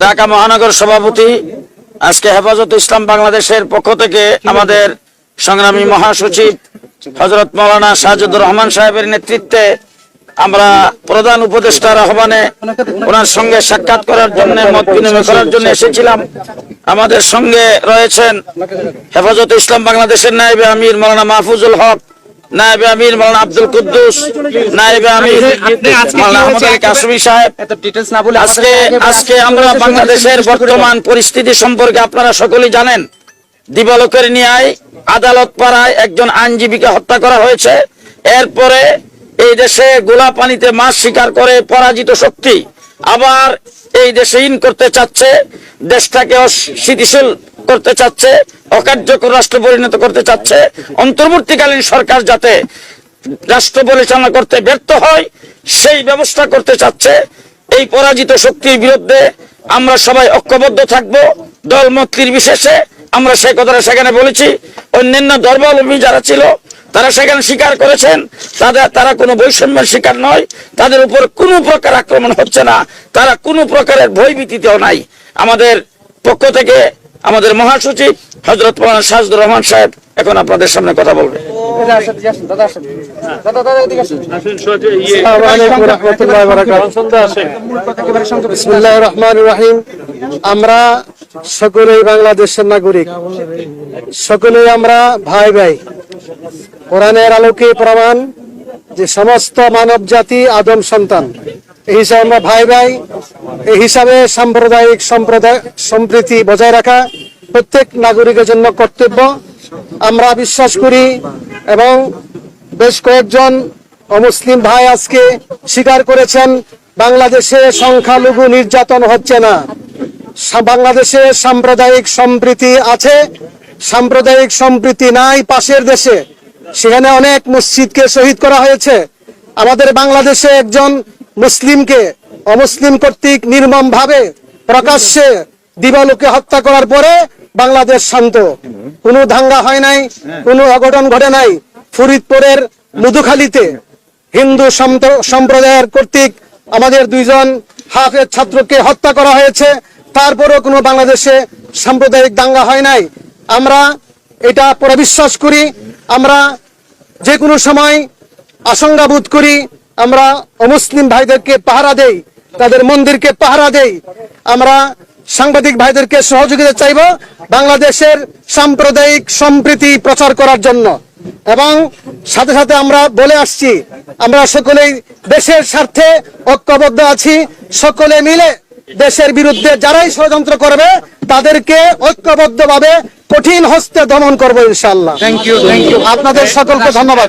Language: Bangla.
ঢাকা মহানগর সভাপতি, আজকে হেফাজত ইসলাম বাংলাদেশের পক্ষ থেকে আমাদের সংগ্রামী মহাসচিব হজরত মৌলানা সাজুদুর রহমান সাহেবের নেতৃত্বে আমরা প্রধান উপদেষ্টার আহ্বানে ওনার সঙ্গে সাক্ষাৎ করার জন্য, মত বিনিময় করার জন্য এসেছিলাম। আমাদের সঙ্গে রয়েছেন হেফাজত ইসলাম বাংলাদেশের নায়েবে আমির মৌলানা মাহফুজুল হক নায়েবে আমির মৌলানা আব্দুল কুদ্দুস নায়েবে আমির আহমদ আলী কাসমি সাহেব। আজকে আজকে আমরা বাংলাদেশের বর্তমান পরিস্থিতি সম্পর্কে আপনারা সকলেই জানেন। দিবালোকের ন্যায় আদালত পাড়ায় একজন আইনজীবীকে হত্যা করা হয়েছে। এরপরে এই দেশে গোলা পানিতে মাছ শিকার করে পরাজিত শক্তি। আবার এই দেশে ইন করতে চাচ্ছে। দেশটাকে অস্থিতিশীল করতে চাচ্ছে, অকার্যকর রাষ্ট্র পরিণত করতে চাচ্ছে, অন্তর্বর্তীকালীন সরকার যাতে রাষ্ট্র পরিচালনা করতে ব্যর্থ হয়, সেই ব্যবস্থা করতে চাচ্ছে। এই পরাজিত শক্তির বিরুদ্ধে আমরা সবাই ঐক্যবদ্ধ থাকব। দল মত নির্বিশেষে আমরা সেই কথাটা সেখানে বলেছি। অন্যান্য ধর্মাবলম্বী যারা ছিল, তারা সেখানে স্বীকার করেছেন। তাদের, তারা কোনো বৈষম্যের শিকার নয়। তাদের উপর কোনো প্রকার আক্রমণ হচ্ছে না। তারা কোনো প্রকারের ভয়ভীতিতেও নাই। আমাদের পক্ষ থেকে আমাদের মহাসচিব হজরত মৌলানা সাজদুর রহমান সাহেব এখন আপনাদের সামনে কথা বলবে। দাদা আসেন, আসেন, দাদা আসেন। দাদা, দাদা, এদিকে আসেন। আসসালামু আলাইকুম রহমতুল্লাহ একেবারে সংক্ষেপে। বিসমিল্লাহ রহমান রহিম। আমরা সকলেই বাংলাদেশের নাগরিক। সকলেই আমরা ভাই ভাই। কোরআনের আলোকে প্রমাণ যে সমস্ত মানব জাতি আদম সন্তান। এই হিসাবে আমরা ভাই ভাই এই হিসাবে সাম্প্রদায়িক সম্প্রদায় সম্প্রীতি বজায় রাখা প্রত্যেক নাগরিকের জন্য কর্তব্য। আমরা বিশ্বাস করি এবং বেশ কয়েকজন অমুসলিম ভাই আজকে স্বীকার করেছেন, বাংলাদেশে সংখ্যালঘু নির্যাতন হচ্ছে না। বাংলাদেশে সাম্প্রদায়িক সম্প্রীতি আছে, সাম্প্রদায়িক সম্প্রীতি নাই পাশের দেশে। সেখানে অনেক মসজিদকে শহীদ করা হয়েছে। আমাদের বাংলাদেশে একজন মুসলিমকে অমুসলিম কর্তৃক নির্মম ভাবে প্রকাশ্যে দিবালোকে হত্যা করার পরে বাংলাদেশ শান্ত। কোনো দাঙ্গা হয় নাই, কোনো অঘটন ঘটে নাই ফরিদপুরের মধুখালীতে। হিন্দু সম্প- সম্প্রদায়ের কর্তৃক আমাদের দুইজন হাফের ছাত্রকে হত্যা করা হয়েছে, তারপরেও কোনো বাংলাদেশে সাম্প্রদায়িক দাঙ্গা হয় নাই। আমরা এটা পরে বিশ্বাস করি, আমরা যে কোনো সময় আশঙ্কা বোধ করি আমরা অমুসলিম ভাইদেরকে পাহারা দেই তাদের মন্দিরকে পাহারা দেই আমরা সাংবাদিক ভাইদেরকে সহযোগিতা চাইব বাংলাদেশের সাম্প্রদায়িক সম্প্রীতি প্রচার করার জন্য। এবং সাথে সাথে আমরা বলে আসছি আমরা সকলেই দেশের স্বার্থে ঐক্যবদ্ধ আছি সকলে মিলে দেশের বিরুদ্ধে যারাই ষড়যন্ত্র করবে তাদেরকে ঐক্যবদ্ধভাবে কঠিন হস্তে দমন করব ইনশাল্লাহ থ্যাংক ইউ থ্যাংক ইউ আপনাদের সকলকে ধন্যবাদ।